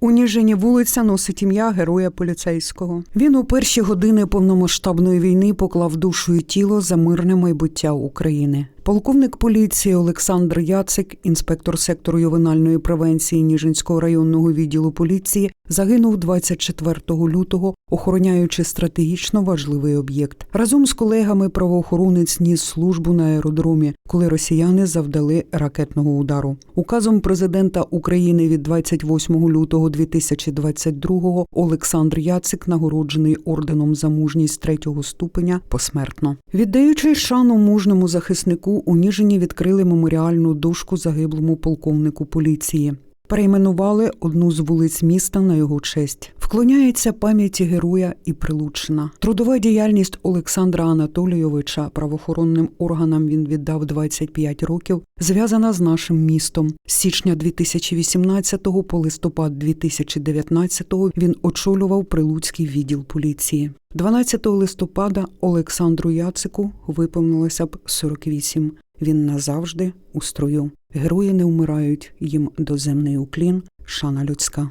У Ніжині вулиця носить ім'я героя поліцейського. Він у перші години повномасштабної війни поклав душу і тіло за мирне майбуття України. Полковник поліції Олександр Яцик, інспектор сектору ювенальної превенції Ніжинського районного відділу поліції, загинув 24 лютого, охороняючи стратегічно важливий об'єкт. Разом з колегами правоохоронець ніс службу на аеродромі, коли росіяни завдали ракетного удару. Указом президента України від 28 лютого 2022 Олександр Яцик нагороджений орденом за мужність третього ступеня посмертно. Віддаючи шану мужному захиснику, у Ніжині відкрили меморіальну дошку загиблому полковнику поліції. Перейменували одну з вулиць міста на його честь. Вклоняється пам'яті героя і Прилучина. Трудова діяльність Олександра Анатолійовича правоохоронним органам він віддав 25 років, зв'язана з нашим містом. З січня 2018 по листопад 2019 він очолював Прилуцький відділ поліції. 12 листопада Олександру Яцику виповнилося б 48. Він назавжди у строю. Герої не вмирають, їм доземний уклін, шана людська.